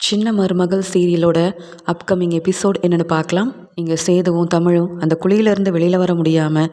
சின்ன மருமகள் சீரியலோட upcoming episode என்னென்னு பார்க்கலாம். இங்கே சேதுவும் தமிழும் அந்த குழியிலேருந்து வெளியில் வர முடியாமல்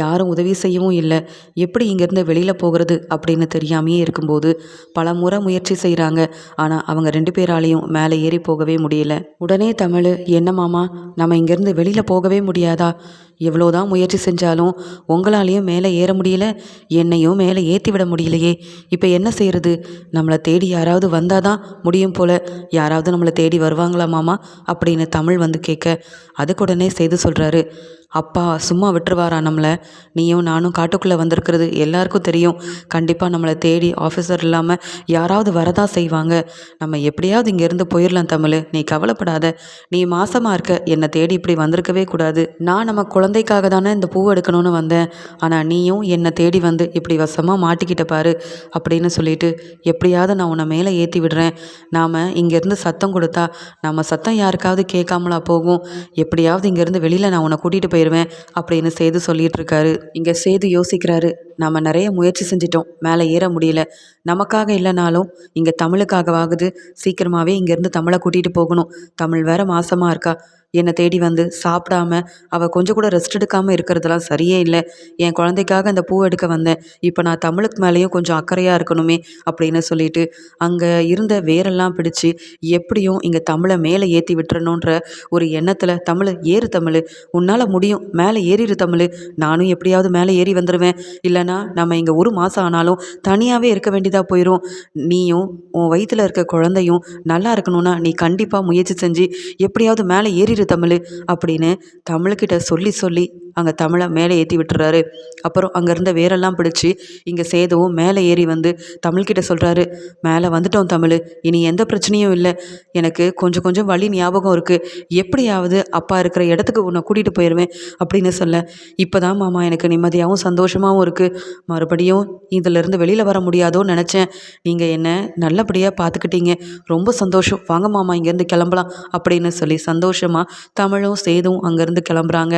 யாரும் உதவி செய்யவும் இல்லை. எப்படி இங்கேருந்து வெளியில் போகிறது அப்படின்னு தெரியாமையே இருக்கும்போது பல முறை முயற்சி செய்கிறாங்க ஆனால் அவங்க ரெண்டு பேராலையும் மேலே ஏறி போகவே முடியல. உடனே தமிழ் என்ன மாமா நம்ம இங்கேருந்து வெளியில் போகவே முடியாதா? எவ்வளோதான் முயற்சி செஞ்சாலும் உங்களாலேயும் மேலே ஏற முடியல என்னையும் மேலே ஏற்றி விட முடியலையே. இப்போ என்ன செய்கிறது நம்மளை தேடி யாராவது வந்தால் தான் முடியும் போல். யாராவது நம்மளை தேடி வருவாங்களா மாமா? அப்படின்னு தமிழ் வந்து கேட்க அதுக்கு உடனே செய்து சொல்கிறாரு அப்பா சும்மா விட்டுருவாரா நம்மளை? நீயும் நானும் காட்டுக்குள்ளே வந்திருக்கிறது எல்லாருக்கும் தெரியும். கண்டிப்பாக நம்மளை தேடி ஆஃபீஸர் இல்லாமல் யாராவது வரதான் செய்வாங்க. நம்ம எப்படியாவது இங்கேருந்து போயிடலாம் தமிழ். நீ கவலைப்படாத. நீ மாசமாக இருக்க. என்னை தேடி இப்படி வந்திருக்கவே கூடாது. நான் நம்ம குழந்தை குழந்தைக்காக தானே இந்த பூ எடுக்கணும்னு வந்தேன். ஆனால் நீயும் என்னை தேடி வந்து இப்படி வசமாக மாட்டிக்கிட்ட பாரு அப்படின்னு சொல்லிட்டு எப்படியாவது நான் உன்னை மேலே ஏற்றி விடுறேன். நாம் இங்கேருந்து சத்தம் கொடுத்தா நம்ம சத்தம் யாருக்காவது கேட்காமலா போகும். எப்படியாவது இங்கேருந்து வெளியில் நான் உன்னை கூட்டிகிட்டு போயிடுவேன் அப்படின்னு சேது சொல்லிட்டு இருக்காரு. இங்கே சேது யோசிக்கிறாரு நம்ம நிறைய முயற்சி செஞ்சிட்டோம் மேலே ஏற முடியல. நமக்காக இல்லைனாலும் இங்கே தமிழுக்காகவாகுது. சீக்கிரமாகவே இங்கேருந்து தமிழை கூட்டிகிட்டு போகணும். தமிழ் வேற மாசமாக இருக்கா. என்னை தேடி வந்து சாப்பிடாம அவள் கொஞ்சம் கூட ரெஸ்ட் எடுக்காமல் இருக்கிறதெல்லாம் சரியே இல்லை. என் குழந்தைக்காக அந்த பூ எடுக்க வந்தேன். இப்போ நான் தமிழுக்கு மேலேயும் கொஞ்சம் அக்கறையாக இருக்கணுமே அப்படின்னு சொல்லிட்டு அங்கே இருந்த வேரெல்லாம் பிடிச்சி எப்படியும் இங்கே தமிழை மேலே ஏற்றி விட்டுறணுன்ற ஒரு எண்ணத்தில் தமிழ் ஏறு தமிழ். உன்னால் முடியும். மேலே ஏறிடு தமிழ். நானும் எப்படியாவது மேலே ஏறி வந்துடுவேன் இல்லைனா நம்ம இங்கே ஒரு மாதம் ஆனாலும் தனியாகவே இருக்க வேண்டியதாக போயிடும் நீயும் உன் வயிற்றில் இருக்க குழந்தையும் நல்லா இருக்கணும்னா நீ கண்டிப்பாக முயற்சி செஞ்சு எப்படியாவது மேலே ஏறி ஏறிடு தமிழ் அப்படின்னு தமிழ்கிட்ட சொல்லி சொல்லி அங்கே தமிழை மேலே ஏற்றி விட்டுறாரு. அப்புறம் அங்கேருந்த வேரெல்லாம் பிடிச்சி இங்கே சேதுவும் மேலே ஏறி வந்து தமிழ்கிட்ட சொல்கிறாரு மேலே வந்துட்டோம் தமிழ் இனி எந்த பிரச்சனையும் இல்லை. எனக்கு கொஞ்சம் கொஞ்சம் வழி ஞாபகம் இருக்குது எப்படியாவது அப்பா இருக்கிற இடத்துக்கு உன்னை கூட்டிகிட்டு போயிடுவேன் அப்படின்னு சொல்ல. இப்போ தான் மாமா எனக்கு நிம்மதியாகவும் சந்தோஷமாகவும் இருக்குது மறுபடியும் இதிலிருந்து வெளியில் வர முடியாதோன்னு நினச்சேன். நீங்கள் என்ன நல்லபடியாக பார்த்துக்கிட்டீங்க ரொம்ப சந்தோஷம். வாங்க மாமா இங்கேருந்து கிளம்பலாம் அப்படின்னு சொல்லி சந்தோஷமாக தமிழும் சேதும் அங்கேருந்து கிளம்புறாங்க.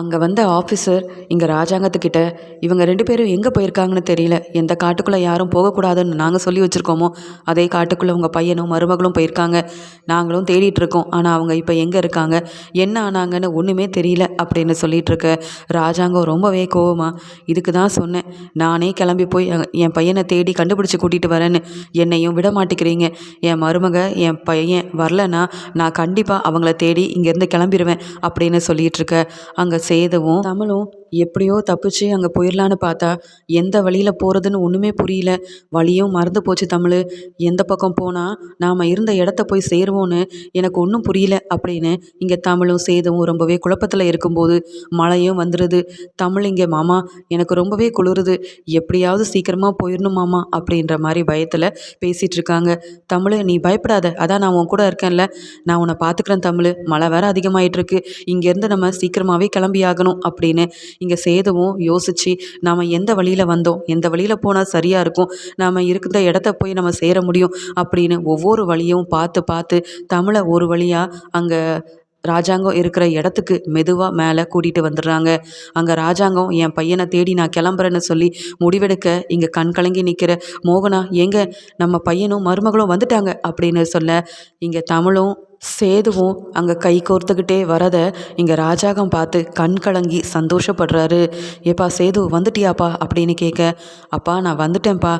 அங்கே வந்த ஆஃபீஸர் இங்கே ராஜாங்கத்துக்கிட்ட இவங்க ரெண்டு பேரும் எங்கே போயிருக்காங்கன்னு தெரியல. எந்த காட்டுக்குள்ளே யாரும் போகக்கூடாதுன்னு நாங்கள் சொல்லி வச்சுருக்கோமோ அதே காட்டுக்குள்ளே உங்கள் பையனும் மருமகளும் போயிருக்காங்க. நாங்களும் தேடிட்டுருக்கோம். ஆனால் அவங்க இப்போ எங்கே இருக்காங்க? என்ன ஆனாங்கன்னு ஒன்றுமே தெரியல அப்படின்னு சொல்லிகிட்ருக்க ராஜாங்கம் ரொம்பவே கோவமா இதுக்கு தான் சொன்னேன். நானே கிளம்பி போய் என் பையனை தேடி கண்டுபிடிச்சி கூட்டிகிட்டு வரேன்னு. என்னையும் விட மாட்டேங்கிறீங்க. என் மருமக என் பையன் வரலன்னா நான் கண்டிப்பாக அவங்கள தேடி இங்கேருந்து கிளம்பிடுவேன் அப்படின்னு சொல்லிகிட்ருக்க அங்கே செய்தவும் தமிழும் எப்படியோ தப்பிச்சு அங்கே போயிடலான்னு பார்த்தா எந்த வழியில் போகிறதுன்னு ஒன்றுமே புரியல. வழியும் மறந்து போச்சு தமிழ். எந்த பக்கம் போனால் நாம் இருந்த இடத்த போய் சேருவோன்னு எனக்கு ஒன்றும் புரியல அப்படின்னு இங்கே தமிழும் சேதமும் ரொம்பவே குழப்பத்தில் இருக்கும்போது மழையும் வந்துடுது தமிழ் இங்கே மாமா எனக்கு ரொம்பவே குளிருது. எப்படியாவது சீக்கிரமாக போயிடணும் மாமா அப்படின்ற மாதிரி பயத்தில் பேசிகிட்டு இருக்காங்க. தமிழ் நீ பயப்படாத. அதான் நான் உன் கூட இருக்கேன்ல. நான் உன்னை பார்த்துக்கிறேன் தமிழ். மழை வேற அதிகமாயிட்டிருக்கு இங்கேருந்து நம்ம சீக்கிரமாகவே கிளம்பி ஆகணும் அப்படின்னு இங்கே சேதுவும் யோசித்து நாம் எந்த வழியில் வந்தோம்? எந்த வழியில் போனால் சரியாக இருக்கும்? நாம் இருக்கிற இடத்த போய் நம்ம சேர முடியும்? அப்படின்னு ஒவ்வொரு வழியும் பார்த்து பார்த்து தமிழை ஒரு வழியாக அங்கே ராஜாங்கம் இருக்கிற இடத்துக்கு மெதுவாக மேலே கூட்டிகிட்டு வந்துடுறாங்க. அங்கே ராஜாங்கம் என் பையனை தேடி நான் கிளம்புறேன்னு சொல்லி முடிவெடுக்க இங்கே கண் கலங்கி நிற்கிற மோகனா எங்கே நம்ம பையனும் மருமகளும் வந்துட்டாங்க அப்படின்னு சொல்ல இங்கே தமிழும் சேதுவும் அங்கே கை கோர்த்துக்கிட்டே வரத இங்கே ராஜாகம் பார்த்து கண் கலங்கி சந்தோஷப்படுறாரு. ஏப்பா சேது வந்துட்டியாப்பா? அப்படின்னு கேட்க அப்பா நான் வந்துட்டேன்ப்பா.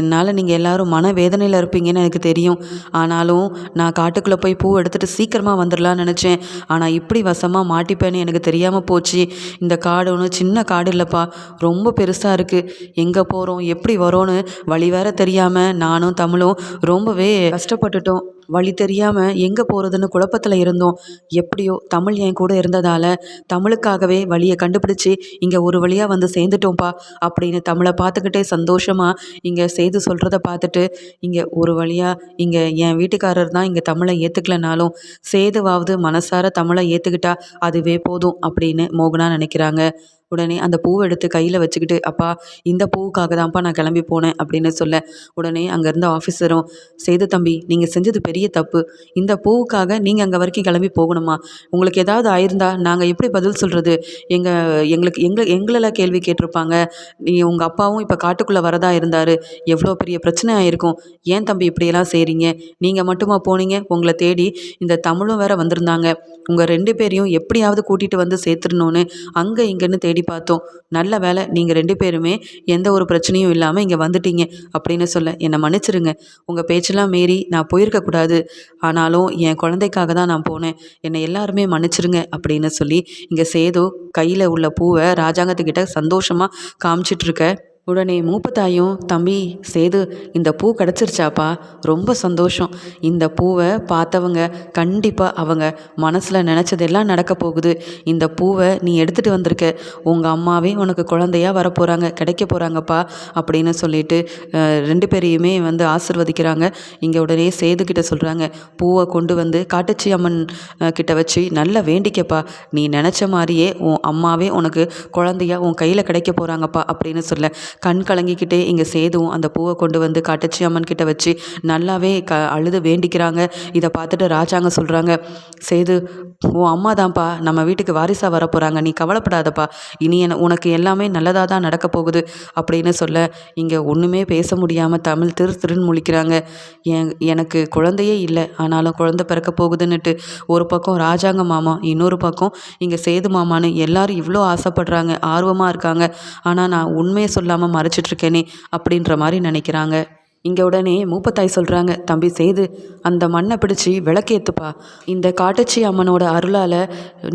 என்னால் நீங்கள் எல்லாரும் மன வேதனையில் இருப்பீங்கன்னு எனக்கு தெரியும். ஆனாலும் நான் காட்டுக்குள்ளே போய் பூ எடுத்துகிட்டு சீக்கிரமாக வந்துடலான்னு நினச்சேன். ஆனால் இப்படி வசமாக மாட்டிப்பேன்னு எனக்கு தெரியாமல் போச்சு. இந்த காடு ஒன்று சின்ன காடு இல்லைப்பா. ரொம்ப பெருசாக இருக்குது எங்கே போகிறோம் எப்படி வரோன்னு வழி வேற தெரியாமல் நானும் தமிழும் ரொம்பவே கஷ்டப்பட்டுட்டோம். வழி தெரியாமல் எங்கே போகிறதுன்னு குழப்பத்தில் இருந்தோம். எப்படியோ தமிழ் என் கூட இருந்ததால் தமிழுக்காகவே வழியை கண்டுபிடிச்சி இங்கே ஒரு வழியாக வந்து சேர்ந்துட்டோம்ப்பா அப்படின்னு தமிழை பார்த்துக்கிட்டே சந்தோஷமாக இங்கே செய்து சொல்கிறத பார்த்துட்டு இங்கே ஒரு வழியாக இங்கே என் வீட்டுக்காரர் தான் இங்கே தமிழை ஏற்றுக்கலனாலும் சேதுவாவது மனசார தமிழை ஏற்றுக்கிட்டா அதுவே போதும் அப்படின்னு மோகனா நினைக்கிறாங்க. உடனே அந்த பூவை எடுத்து கையில் வச்சுக்கிட்டு அப்பா இந்த பூவுக்காக தான்ப்பா நான் கிளம்பி போனேன் அப்படின்னு சொல்ல உடனே அங்கே இருந்த ஆஃபீஸரும் சேது தம்பி நீங்கள் செஞ்சது பெரிய தப்பு. இந்த பூவுக்காக நீங்கள் அங்கே வரைக்கும் கிளம்பி போகணுமா? உங்களுக்கு ஏதாவது ஆயிருந்தா நாங்கள் எப்படி பதில் சொல்கிறது எங்கள் எங்களுக்கு எங்களை எங்களெல்லாம் கேள்வி கேட்டிருப்பாங்க. நீ உங்கள் அப்பாவும் இப்போ காட்டுக்குள்ளே வரதா இருந்தார். எவ்வளோ பெரிய பிரச்சனை ஆயிருக்கும். ஏன் தம்பி இப்படியெல்லாம் செய்கிறீங்க நீங்கள் மட்டுமா போனீங்க? உங்களை தேடி இந்த தமிழும் வேற வந்திருந்தாங்க. உங்கள் ரெண்டு பேரையும் எப்படியாவது கூட்டிகிட்டு வந்து சேர்த்துடணுன்னு அங்கே இங்கேன்னு தேடி பார்த்தோம். நல்ல வேலை நீங்கள் ரெண்டு பேருமே எந்த ஒரு பிரச்சனையும் இல்லாமல் இங்கே வந்துட்டீங்க அப்படின்னு சொல்ல என்னை மன்னிச்சிருங்க. உங்கள் பேச்செல்லாம் மீறி நான் போயிருக்கக்கூடாது ஆனாலும் என் குழந்தைக்காக தான் நான் போனேன். என்னை எல்லாருமே மன்னிச்சிருங்க அப்படின்னு சொல்லி இங்கே சேது கையில் உள்ள பூவை ராஜாங்கத்துக்கிட்ட சந்தோஷமாக காமிச்சிட்ருக்க உடனே மூப்பத்தாயும் தம்பி சேது இந்த பூ கிடச்சிருச்சாப்பா? ரொம்ப சந்தோஷம். இந்த பூவை பார்த்தவங்க கண்டிப்பாக அவங்க மனசில் நினச்சதெல்லாம் நடக்க போகுது. இந்த பூவை நீ எடுத்துகிட்டு வந்திருக்க. உங்கள் அம்மாவே உனக்கு குழந்தையா வரப்போகிறாங்க கிடைக்க போகிறாங்கப்பா அப்படின்னு சொல்லிட்டு ரெண்டு பேரையுமே வந்து ஆசிர்வதிக்கிறாங்க. இங்கே உடனே சேதுக்கிட்ட சொல்கிறாங்க பூவை கொண்டு வந்து காட்டுச்சி அம்மன் கிட்ட வச்சு. நல்லா வேண்டிக்கப்பா. நீ நினச்ச மாதிரியே உன் அம்மாவே உனக்கு குழந்தையா உன் கையில் கிடைக்க போகிறாங்கப்பா அப்படின்னு சொல்ல கண் கலங்கிக்கிட்டே இங்கே சேதுவும் அந்த பூவை கொண்டு வந்து கட்டச்சி அம்மன் கிட்ட வச்சு. நல்லாவே க அழுது வேண்டிக்கிறாங்க. இதை பார்த்துட்டு ராஜாங்க சொல்கிறாங்க சேது உன் அம்மா தான்ப்பா நம்ம வீட்டுக்கு வாரிசாக வர போகிறாங்க நீ கவலைப்படாதப்பா. இனி என உனக்கு எல்லாமே நல்லதாக தான் நடக்க போகுது. அப்படின்னு சொல்ல இங்கே ஒன்றுமே பேச முடியாமல் தமிழ் திரு திருன்னு முழிக்கிறாங்க. என் எனக்கு குழந்தையே இல்லை. ஆனாலும் குழந்தை பிறக்க போகுதுன்னுட்டு ஒரு பக்கம் ராஜாங்க மாமா இன்னொரு பக்கம் இங்கே சேது மாமான்னு எல்லாரும் இவ்வளோ ஆசைப்படுறாங்க ஆர்வமாக இருக்காங்க. ஆனால் நான் உண்மையை சொல்லாமல் மறைச்சிட்ருக்கேனே அப்படின்ற மாதிரி நினைக்கிறாங்க. இங்கே உடனே மூப்பத்தாய் சொல்கிறாங்க தம்பி சேது அந்த மண்ணை பிடிச்சி விளக்கேத்துப்பா இந்த காட்டுச்சி அம்மனோட அருளால்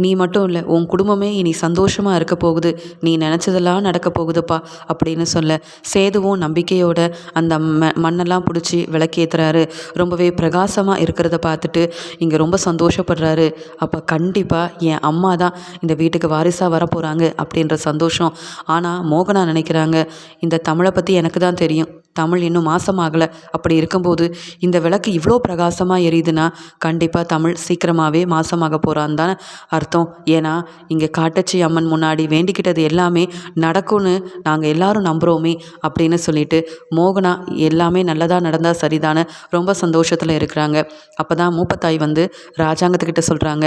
நீ மட்டும் இல்லை உன் குடும்பமே இனி சந்தோஷமாக இருக்க போகுது. நீ நினச்சதெல்லாம் நடக்க போகுதுப்பா அப்படின்னு சொல்ல சேதுவும் நம்பிக்கையோட அந்த ம மண்ணெல்லாம் பிடிச்சி விளக்கேற்றுறாரு ரொம்பவே பிரகாசமாக இருக்கிறத பார்த்துட்டு இங்கே ரொம்ப சந்தோஷப்படுறாரு. அப்போ கண்டிப்பாக என் அம்மா தான் இந்த வீட்டுக்கு வாரிசாக வரப்போகிறாங்க அப்படின்ற சந்தோஷம். ஆனால் மோகனா நினைக்கிறாங்க இந்த தமிழை பற்றி எனக்கு தான் தெரியும். தமிழ் இன்னும் ஆகலை. அப்படி இருக்கும்போது இந்த விளக்கு இவ்வளோ பிரகாசமாக எரியுதுன்னா கண்டிப்பாக தமிழ் சீக்கிரமாகவே மாசமாக போகிறான்னு தான் அர்த்தம். ஏன்னா இங்கே காட்டச்சி அம்மன் முன்னாடி வேண்டிக்கிட்டது எல்லாமே நடக்கும்னு நாங்கள் எல்லாரும் நம்புகிறோமே அப்படின்னு சொல்லிட்டு மோகனா எல்லாமே நல்லதாக நடந்தால் சரிதானே ரொம்ப சந்தோஷத்தில் இருக்கிறாங்க. அப்போ தான் மூப்பத்தாய் வந்து ராஜாங்கத்துக்கிட்ட சொல்கிறாங்க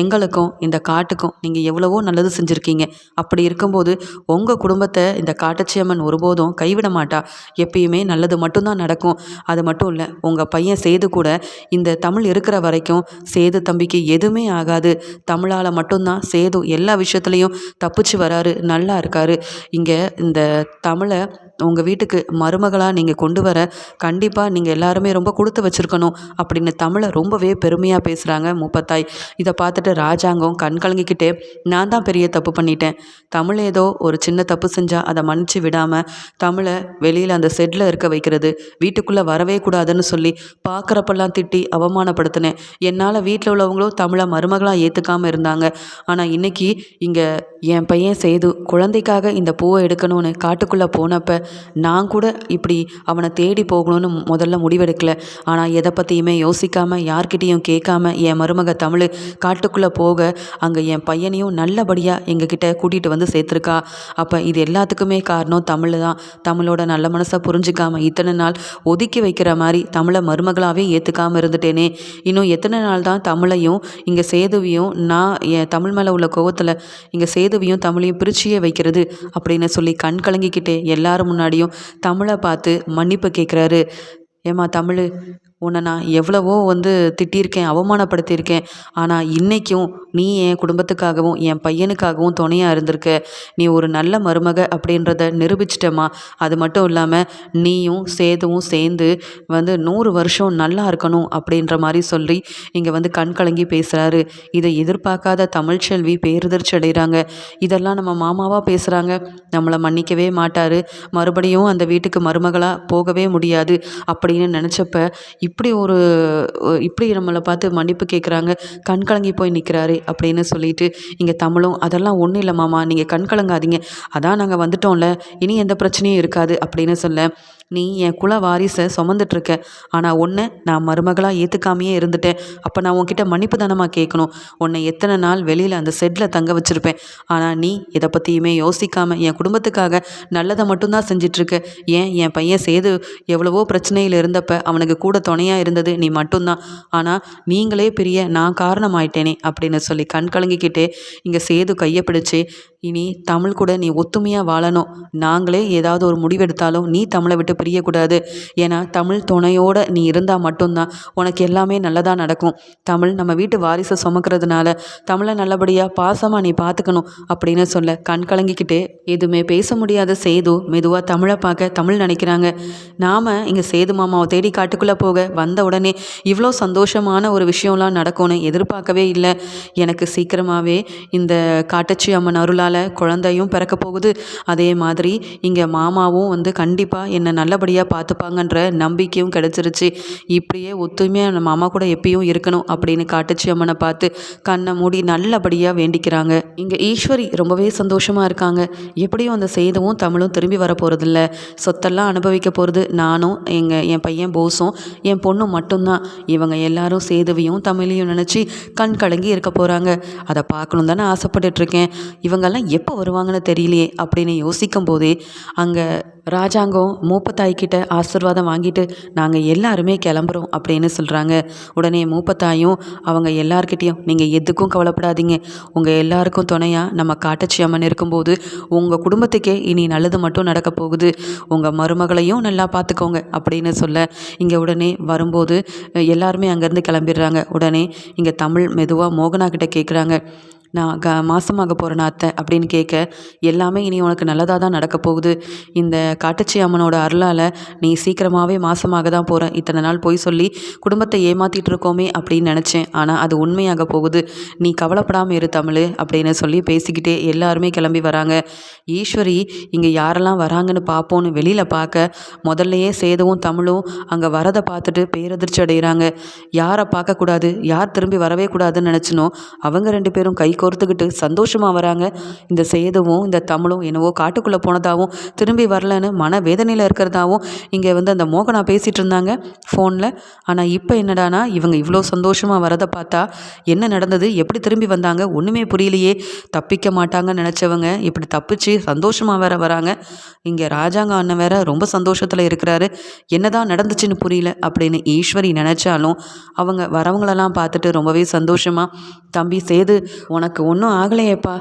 எங்களுக்கும் இந்த காட்டுக்கும் நீங்கள் எவ்வளவோ நல்லது செஞ்சுருக்கீங்க. அப்படி இருக்கும்போது உங்கள் குடும்பத்தை இந்த காட்டச்சி அம்மன் ஒருபோதும் கைவிட மாட்டா. எப்பயுமே நல்லது மட்டும்தான் நடக்கும். அது மட்டும் இல்லை உங்கள் பையன் சேது கூட இந்த தமிழ் இருக்கிற வரைக்கும் சேது தம்பிக்கு எதுவுமே ஆகாது. தமிழால் மட்டும்தான் சேது எல்லா விஷயத்துலையும் தப்பிச்சு வராரு நல்லா இருக்காரு. இங்கே இந்த தமிழை உங்கள் வீட்டுக்கு மருமகளாக நீங்கள் கொண்டு வர கண்டிப்பாக நீங்கள் எல்லாருமே ரொம்ப கொடுத்து வச்சுருக்கணும் அப்படின்னு தமிழை ரொம்பவே பெருமையாக பேசுகிறாங்க மூப்பத்தாய். இதை பார்த்துட்டு ராஜாங்கம் கண் கலங்கிக்கிட்டே நான் தான் பெரிய தப்பு பண்ணிட்டேன். தமிழ் ஏதோ ஒரு சின்ன தப்பு செஞ்சால் அதை மன்னிச்சு விடாமல் தமிழை வெளியில் அந்த செட்டில் இருக்க வைக்கிறது வீட்டுக்குள்ளே வரவே கூடாதுன்னு சொல்லி பார்க்குறப்பெல்லாம் திட்டி அவமானப்படுத்தினேன். என்னால் வீட்டில் உள்ளவங்களும் தமிழை மருமகளாக ஏற்றுக்காமல் இருந்தாங்க. ஆனால் இன்றைக்கி இங்கே என் பையன் சேது குழந்தைக்காக இந்த பூவை எடுக்கணும்னு காட்டுக்குள்ளே போனப்போ நான் கூட இப்படி அவனை தேடி போகணும்னு முதல்ல முடிவெடுக்கல. ஆனால் எதை பற்றியுமே யோசிக்காமல் யார்கிட்டேயும் கேட்காம என் மருமக தமிழ் காட்டுக்குள்ளே போக அங்கே என் பையனையும் நல்லபடியாக எங்ககிட்ட கூட்டிகிட்டு வந்து சேர்த்துருக்கா. அப்போ இது எல்லாத்துக்குமே காரணம் தமிழ் தான். தமிழோட நல்ல மனசை புரிஞ்சுக்காமல் இத்தனை நாள் ஒதுக்கி வைக்கிற மாதிரி தமிழை மருமகளாகவே ஏற்றுக்காமல் இருந்துட்டேனே. இன்னும் எத்தனை நாள் தான் தமிழையும் இங்கே சேதுவியும் நான் என் தமிழ் மேலே உள்ள கோவத்தில் இங்கே சேதுவியும் தமிழையும் பிரிச்சியே வைக்கிறது அப்படின்னு சொல்லி கண் கலங்கிக்கிட்டே எல்லாரும் முன்னாடியும் தமிழை பார்த்து மன்னிப்பு கேட்குறாரு. ஏம்மா தமிழ் உன்னை நான் எவ்வளவோ வந்து திட்டியிருக்கேன் அவமானப்படுத்தியிருக்கேன். ஆனால் இன்றைக்கும் நீ என் குடும்பத்துக்காகவும் என் பையனுக்காகவும் துணையாக இருந்திருக்க. நீ ஒரு நல்ல மருமக அப்படின்றத நிரூபிச்சிட்டம்மா. அது மட்டும் இல்லாமல் நீயும் சேதுவும் சேர்ந்து வந்து நூறு வருஷம் நல்லா இருக்கணும் அப்படின்ற மாதிரி சொல்லி இங்கே வந்து கண் கலங்கி பேசுகிறாரு இதை எதிர்பார்க்காத தமிழ்ச்செல்வி பேருதிர்ச்சி அடைகிறாங்க இதெல்லாம் நம்ம மாமாவாக பேசுகிறாங்க நம்மளை மன்னிக்கவே மாட்டார். மறுபடியும் அந்த வீட்டுக்கு மருமகளாக போகவே முடியாது அப்படின்னு நினச்சப்ப இப்படி ஒரு இப்படி நம்மளை பார்த்து மன்னிப்பு கேட்குறாங்க கண் கலங்கி போய் நிற்கிறாரு அப்படின்னு சொல்லிட்டு இங்கே தமிழும் அதெல்லாம் ஒன்றும் இல்லை மாமா நீங்கள் கண் கலங்காதீங்க. அதான் நாங்கள் வந்துட்டோம்ல இனி எந்த பிரச்சனையும் இருக்காது அப்படின்னு சொல்ல நீ என் குல வாரிசை சுமந்துட்டுருக்க ஆனால் ஒன்று நான் மருமகளாக ஏற்றுக்காமையே இருந்துட்டேன். அப்போ நான் உன்கிட்ட மன்னிப்பு தானமாக கேட்கணும் உன்னை எத்தனை நாள் வெளியில் அந்த செட்டில் தங்க வச்சுருப்பேன். ஆனால் நீ இதை பற்றியுமே யோசிக்காமல் என் குடும்பத்துக்காக நல்லதை மட்டும்தான் செஞ்சிட்ருக்க. ஏன் என் பையன் சேது எவ்வளவோ பிரச்சனையில் இருந்தப்ப அவனுக்கு கூட துணையாக இருந்தது நீ மட்டும்தான் ஆனால் நீங்களே பெரிய நான் காரணமாயிட்டேனே அப்படின்னு சொல்லி கண் கலங்கிக்கிட்டே இங்கே சேது கையை பிடிச்சி இனி தமிழ் கூட நீ ஒத்துமையாக வாழணும். நாங்களே ஏதாவது ஒரு முடிவெடுத்தாலும் நீ தமிழை விட்டு பிரியக்கூடாது. ஏன்னா தமிழ் துணையோடு நீ இருந்தால் மட்டும்தான் உனக்கு எல்லாமே நல்லதாக நடக்கும். தமிழ் நம்ம வீட்டு வாரிசை சுமக்கிறதுனால தமிழை நல்லபடியாக பாசமாக நீ பார்த்துக்கணும் அப்படின்னு சொல்ல கண் கலங்கிக்கிட்டே எதுவுமே பேச முடியாத சேது மெதுவாக தமிழை பார்க்க தமிழ் நினைக்கிறாங்க. நாம் இங்கே சேது மாமாவை தேடி காட்டுக்குள்ளே போக வந்த உடனே இவ்வளோ சந்தோஷமான ஒரு விஷயம்லாம் நடக்கும்னு எதிர்பார்க்கவே இல்லை. எனக்கு சீக்கிரமாகவே இந்த காட்டச்சி அம்மன் அருளால் குழந்தையும் பிறக்க போகுது. அதே மாதிரி இங்கே மாமாவும் வந்து கண்டிப்பாக என்னை நல்லபடியாக பார்த்துப்பாங்கன்ற நம்பிக்கையும் கிடச்சிருச்சு. இப்படியே ஒத்துமையாக நம்ம அம்மா கூட எப்பயும் இருக்கணும் அப்படின்னு காட்டுச்சி அம்மனை பார்த்து. கண்ணை மூடி நல்லபடியாக வேண்டிக்கிறாங்க. இங்கே ஈஸ்வரி ரொம்பவே சந்தோஷமாக இருக்காங்க. எப்படியும் அந்த சேதுவும் தமிழும் திரும்பி வரப்போகிறதில்ல சொத்தெல்லாம் அனுபவிக்க போகிறது நானும் எங்கள் என் பையன் போஸும் என் பொண்ணும் மட்டும்தான். இவங்க எல்லாரும் சேதுவையும் தமிழையும் நினச்சி கண் கலங்கி இருக்க போகிறாங்க அதை பார்க்கணும் தானே ஆசைப்பட்டுட்ருக்கேன் இவங்கெல்லாம் எப்போ வருவாங்கன்னு தெரியலையே அப்படின்னு யோசிக்கும் போதே அங்கே ராஜாங்கம் மூப்பத்தாய்கிட்ட ஆசிர்வாதம் வாங்கிட்டு நாங்கள் எல்லாருமே கிளம்புறோம் அப்படின்னு சொல்கிறாங்க உடனே மூப்பத்தாயும் அவங்க எல்லார்கிட்டேயும் நீங்கள் எதுக்கும் கவலைப்படாதீங்க. உங்கள் எல்லாருக்கும் துணையாக நம்ம காட்டச்சி அம்மன் இருக்கும்போது உங்கள் குடும்பத்துக்கே இனி நல்லது மட்டும் நடக்க போகுது. உங்கள் மருமகளையும் நல்லா பார்த்துக்கோங்க அப்படின்னு சொல்ல இங்கே உடனே வரும்போது எல்லாருமே அங்கேருந்து கிளம்பிடுறாங்க. உடனே இங்கே தமிழ் மெதுவாக மோகனா கிட்ட கேட்குறாங்க நான் க மாசமாக போகிறேன் அத்தை அப்படின்னு கேட்க எல்லாமே இனி உனக்கு நல்லதாக தான் நடக்க போகுது. இந்த காட்டுச்சி அம்மனோட அருளால் நீ சீக்கிரமாகவே மாசமாக தான் போகிற இத்தனை நாள் போய் சொல்லி குடும்பத்தை ஏமாற்றிட்டு இருக்கோமே அப்படின்னு நினச்சேன். ஆனால் அது உண்மையாக போகுது. நீ கவலைப்படாமல் இரு தமிழ் அப்படின்னு சொல்லி பேசிக்கிட்டே எல்லாருமே கிளம்பி வராங்க. ஈஸ்வரி இங்கே யாரெல்லாம் வராங்கன்னு பார்ப்போன்னு வெளியில் பார்க்க முதல்லையே சேதுவும் தமிழும் அங்கே வரதை பார்த்துட்டு பேரதிர்ச்சி அடைகிறாங்க யாரை பார்க்கக்கூடாது யார் திரும்பி வரவே கூடாதுன்னு நினச்சினோ அவங்க ரெண்டு பேரும் கை கோர்த்துக்கிட்டு சந்தோஷமாக வராங்க. இந்த சேதுவும் இந்த தமிழும் என்னவோ காட்டுக்குள்ளே போனதாகவும் திரும்பி வரலன்னு மன வேதனையில் இருக்கிறதாவும் இங்கே வந்து அந்த மோகனா பேசிகிட்டு இருந்தாங்க ஃபோனில் ஆனால் இப்போ என்னடானா இவங்க இவ்வளோ சந்தோஷமாக வரதை பார்த்தா என்ன நடந்தது எப்படி திரும்பி வந்தாங்க ஒன்றுமே புரியலையே. தப்பிக்க மாட்டாங்கன்னு நினச்சவங்க இப்படி தப்பிச்சு சந்தோஷமாக வேற வராங்க. இங்கே ராஜாங்க அண்ணன் வேற ரொம்ப சந்தோஷத்தில் இருக்கிறாரு. என்னதான் நடந்துச்சுன்னு புரியல அப்படின்னு ஈஸ்வரி நினச்சாலும் அவங்க வரவங்களெல்லாம் பார்த்துட்டு ரொம்பவே சந்தோஷமாக தம்பி சேது உனக்கு உனக்கு ஒன்றும் ஆகலையேப்பா.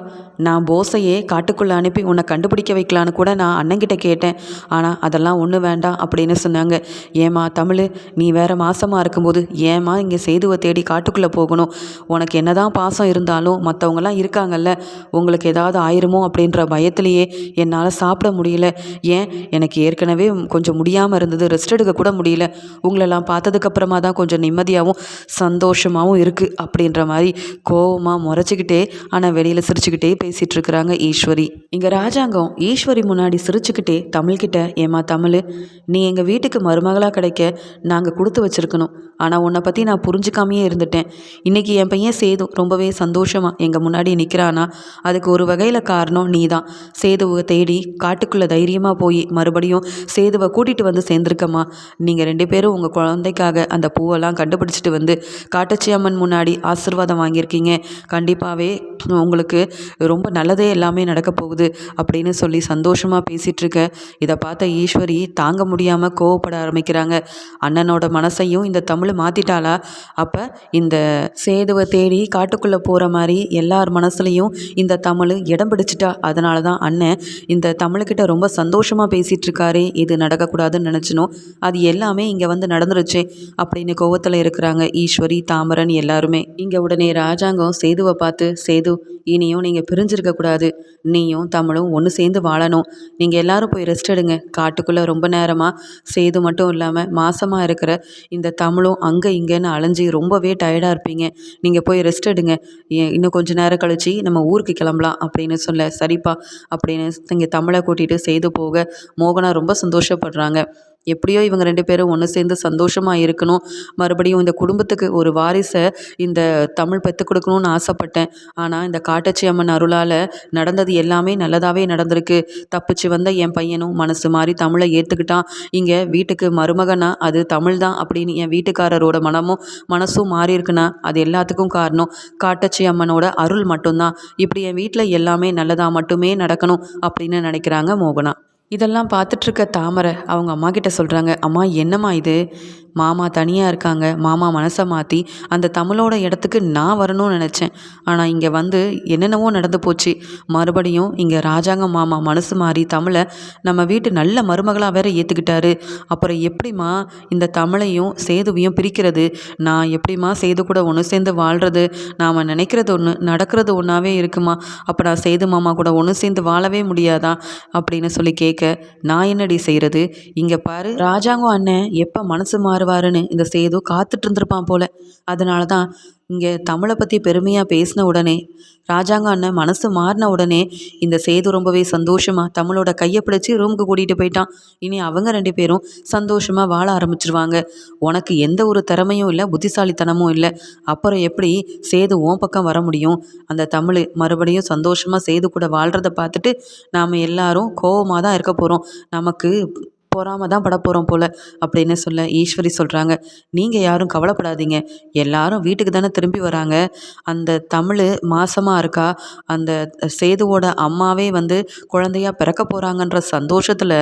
நான் போஸையே காட்டுக்குள்ளே அனுப்பி உன்னை கண்டுபிடிக்க வைக்கலான்னு கூட நான் அண்ணங்கிட்ட கேட்டேன். ஆனால் அதெல்லாம் ஒன்றும் வேண்டாம் அப்படின்னு சொன்னாங்க. ஏமா தமிழ் நீ வேறு மாசமாக இருக்கும்போது ஏமா இங்கே சேதுவை தேடி காட்டுக்குள்ளே போகணும்? உனக்கு என்னதான் பாசம் இருந்தாலும் மற்றவங்களாம் இருக்காங்கல்ல. உங்களுக்கு ஏதாவது ஆயிருமோ அப்படின்ற பயத்திலேயே என்னால் சாப்பிட முடியல. ஏன்? எனக்கு ஏற்கனவே கொஞ்சம் முடியாமல் இருந்தது. ரெஸ்ட் எடுக்க கூட முடியல. உங்களெல்லாம் பார்த்ததுக்கப்புறமா தான் கொஞ்சம் நிம்மதியாகவும் சந்தோஷமாகவும் இருக்குது அப்படின்ற மாதிரி கோவமாக முறைச்சிக்கிட்டே ஆனால் வெளியில் சிரிச்சுக்கிட்டே பேசிகிட்டு இருக்கிறாங்க ஈஸ்வரி. இங்கே ராஜாங்கம் ஈஸ்வரி முன்னாடி சிரிச்சுக்கிட்டே தமிழ்கிட்ட ஏமா தமிழ் நீ எங்கள் வீட்டுக்கு மருமகளாக கிடைக்க நாங்கள் கொடுத்து வச்சுருக்கணும். ஆனால் உன்னை பற்றி நான் புரிஞ்சுக்காமையே இருந்துட்டேன். இன்றைக்கி என் பையன் சேது ரொம்பவே சந்தோஷமாக எங்கள் முன்னாடி நிற்கிறானா அதுக்கு ஒரு வகையில் காரணம் நீ தான் சேதுவை தேடி காட்டுக்குள்ளே தைரியமாக போய் மறுபடியும் சேதுவை கூட்டிகிட்டு வந்து சேர்ந்துருக்கம்மா. நீங்கள் ரெண்டு பேரும் உங்கள் குழந்தைக்காக அந்த பூவெல்லாம் கண்டுபிடிச்சிட்டு வந்து காட்டச்சி அம்மன் முன்னாடி ஆசிர்வாதம் வாங்கியிருக்கீங்க. கண்டிப்பாகவே உங்களுக்கு ரொம்ப நல்லதே எல்லாமே நடக்க போகுது அப்படின்னு சொல்லி சந்தோஷமாக பேசிகிட்ருக்க இதை பார்த்த ஈஸ்வரி தாங்க முடியாமல் கோவப்பட ஆரம்பிக்கிறாங்க. அண்ணனோட மனசையும் இந்த தமிழ் மாற்றிட்டாளா அப்போ இந்த சேதுவை தேடி காட்டுக்குள்ளே போகிற மாதிரி எல்லார் மனசுலையும் இந்த தமிழ் இடம் பிடிச்சிட்டா. அதனால தான் அண்ணன் இந்த தமிழ்கிட்ட ரொம்ப சந்தோஷமாக பேசிகிட்ருக்காரு இது நடக்கக்கூடாதுன்னு நினச்சினோம். அது எல்லாமே இங்கே வந்து நடந்துருச்சு அப்படின்னு கோவத்தில் இருக்கிறாங்க ஈஸ்வரி தாமரன் எல்லாருமே. இங்கே உடனே ராஜாங்கம் சேதுவை பார்த்து சேது இனியும் நீங்கள் பிரிஞ்சிருக்கக்கூடாது நீயும் தமிழும் ஒன்று சேர்ந்து வாழணும். நீங்கள் எல்லாரும் போய் ரெஸ்ட் எடுங்க. காட்டுக்குள்ளே ரொம்ப நேரமாக சேது மட்டும் இல்லாமல் மாசமாக இருக்கிற இந்த தமிழும் அங்கே இங்கேன்னு அலைஞ்சி ரொம்பவே டயர்டாக இருப்பீங்க. நீங்கள் போய் ரெஸ்ட் எடுங்க. இன்னும் கொஞ்சம் நேரம் கழித்து நம்ம ஊருக்கு கிளம்பலாம் அப்படின்னு சொல்ல சரிப்பா அப்படின்னு இங்கே தமிழை கூட்டிகிட்டு சேது போக மோகனா ரொம்ப சந்தோஷப்படுறாங்க. எப்படியோ இவங்க ரெண்டு பேரும் ஒன்று சேர்ந்து சந்தோஷமாக இருக்கணும். மறுபடியும் இந்த குடும்பத்துக்கு ஒரு வாரிசை இந்த தமிழ் பெற்றுக் கொடுக்கணும்னு ஆசைப்பட்டேன். ஆனால் இந்த காட்டச்சி அம்மன் அருளால் நடந்தது எல்லாமே நல்லதாகவே நடந்திருக்கு. தப்பிச்சு வந்த என் பையனும் மனசு மாதிரி தமிழை ஏற்றுக்கிட்டான் இங்கே வீட்டுக்கு மருமகனா அது தமிழ் தான் அப்படின்னு என் வீட்டுக்காரரோட மனமும் மனசும் மாறி இருக்குன்னா அது எல்லாத்துக்கும் காரணம். காட்டச்சி அம்மனோட அருள் மட்டும்தான். இப்படி என் வீட்டில் எல்லாமே நல்லதாக மட்டுமே நடக்கணும் அப்படின்னு நினைக்கிறாங்க மோகனா. இதெல்லாம் பார்த்துட்ருக்க தாமரை அவங்க அம்மா கிட்ட சொல்கிறாங்க அம்மா என்னம்மா இது? மாமா தனியாக இருக்காங்க மாமா மனசை மாற்றி அந்த தமிழோட இடத்துக்கு நான் வரணும்னு நினச்சேன். ஆனால் இங்கே வந்து என்னென்னவோ நடந்து போச்சு. மறுபடியும் இங்கே ராஜாங்க மாமா மனசு மாறி தமிழை நம்ம வீட்டு நல்ல மருமகளாக வேற ஏற்றுக்கிட்டாரு அப்புறம் எப்படிம்மா இந்த தமிழையும் சேதுவையும் பிரிக்கிறது? நான் எப்படிம்மா சேது கூட ஒன்று சேர்ந்து வாழ்கிறது நாம் நினைக்கிறது ஒன்று நடக்கிறது ஒன்றாவே இருக்குமா? அப்போ நான் சேது மாமா கூட ஒன்று சேர்ந்து வாழவே முடியாதா? அப்படின்னு சொல்லி கேட்க நான் என்னடி செய்கிறது இங்கே பாரு ராஜாங்கம் அண்ணன் எப்போ மனசு மாறுவாருன்னு இந்த சேது காத்துட்டு இருந்திருப்பான் போல. அதனால தான் இங்கே தமிழை பற்றி பெருமையாக பேசின உடனே ராஜாங்க அண்ணன் மனசு மாறின உடனே இந்த சேது ரொம்பவே சந்தோஷமாக தமிழோட கையை பிடிச்சி ரூமுக்கு கூட்டிகிட்டு போயிட்டான். இனி அவங்க ரெண்டு பேரும் சந்தோஷமாக வாழ ஆரம்பிச்சிருவாங்க. உனக்கு எந்த ஒரு திறமையும் இல்லை புத்திசாலித்தனமும் இல்லை. அப்புறம் எப்படி சேது உன் பக்கம் வர முடியும்? அந்த தமிழ் மறுபடியும் சந்தோஷமாக சேது கூட வாழ்கிறத பார்த்துட்டு நாம் எல்லாரும் கோவமாக தான் இருக்க போகிறோம் நமக்கு பொறாம தான் பட போகிறோம் போல் அப்படின்னு சொல்ல ஈஸ்வரி சொல்கிறாங்க நீங்கள் யாரும் கவலைப்படாதீங்க. எல்லாரும் வீட்டுக்கு தானே திரும்பி வராங்க. அந்த தமிழ் மாசமாக இருக்கா? அந்த சேதுவோட அம்மாவே வந்து குழந்தையா பிறக்க போகிறாங்கன்ற சந்தோஷத்தில்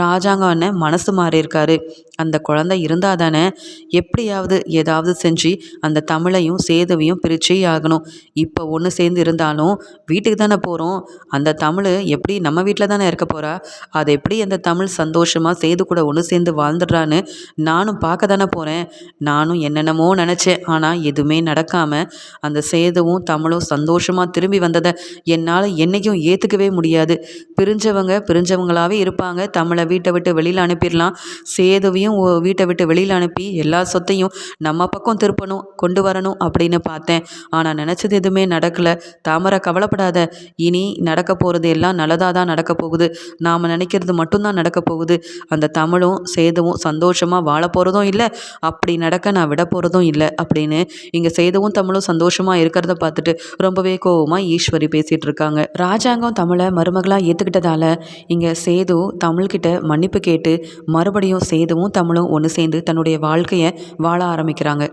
ராஜாங்க அண்ணன் மனசு மாறியிருக்காரு. அந்த குழந்தை இருந்தால் தானே எப்படியாவது ஏதாவது செஞ்சு அந்த தமிழையும் சேதுவையும் பிரிச்சே ஆகணும். இப்போ ஒன்று சேர்ந்து இருந்தாலும் வீட்டுக்கு தானே போகிறோம் அந்த தமிழ் எப்படி நம்ம வீட்டில் தானே இருக்க போகிறா அது எப்படி அந்த தமிழ் சந்தோஷமாக சந்தோஷமாக சேது கூட ஒன்று சேர்ந்து வாழ்ந்துடுறான்னு நானும் பார்க்க தானே போகிறேன் நானும் என்னென்னமோ நினச்சேன். ஆனால் எதுவுமே நடக்காமல் அந்த சேதுவும் தமிழும் சந்தோஷமாக திரும்பி வந்ததை என்னால் என்றைக்கும் ஏற்றுக்கவே முடியாது. பிரிஞ்சவங்க பிரிஞ்சவங்களாகவே இருப்பாங்க. தமிழை வீட்டை விட்டு வெளியில் அனுப்பிடலாம். சேதுவையும் வீட்டை விட்டு வெளியில் அனுப்பி எல்லா சொத்தையும் நம்ம பக்கம் திருப்பணும் கொண்டு வரணும் அப்படின்னு பார்த்தேன். ஆனால் நினச்சது எதுவுமே நடக்கலை. தாமரை கவலைப்படாத. இனி நடக்க போகிறது எல்லாம் நல்லதாக தான் நடக்க போகுது. நாம் நினைக்கிறது மட்டும்தான் நடக்க போகுது. அந்த தமிழும் சேதுவும் சந்தோஷமாக வாழ போகிறதும் இல்லை அப்படி நடக்க நான் விட போகிறதும் இல்லை அப்படின்னு இங்கே சேதுவும் தமிழும் சந்தோஷமாக இருக்கிறத பார்த்துட்டு ரொம்பவே கோவமாக ஈஸ்வரி பேசிகிட்டு இருக்காங்க. ராஜாங்கம் தமிழை மருமகளாக ஏற்றுக்கிட்டதால இங்கே சேது தமிழ்கிட்ட மன்னிப்பு கேட்டு மறுபடியும் சேதுவும் தமிழும் ஒன்று சேர்ந்து தன்னுடைய வாழ்க்கையை வாழ ஆரம்பிக்கிறாங்க.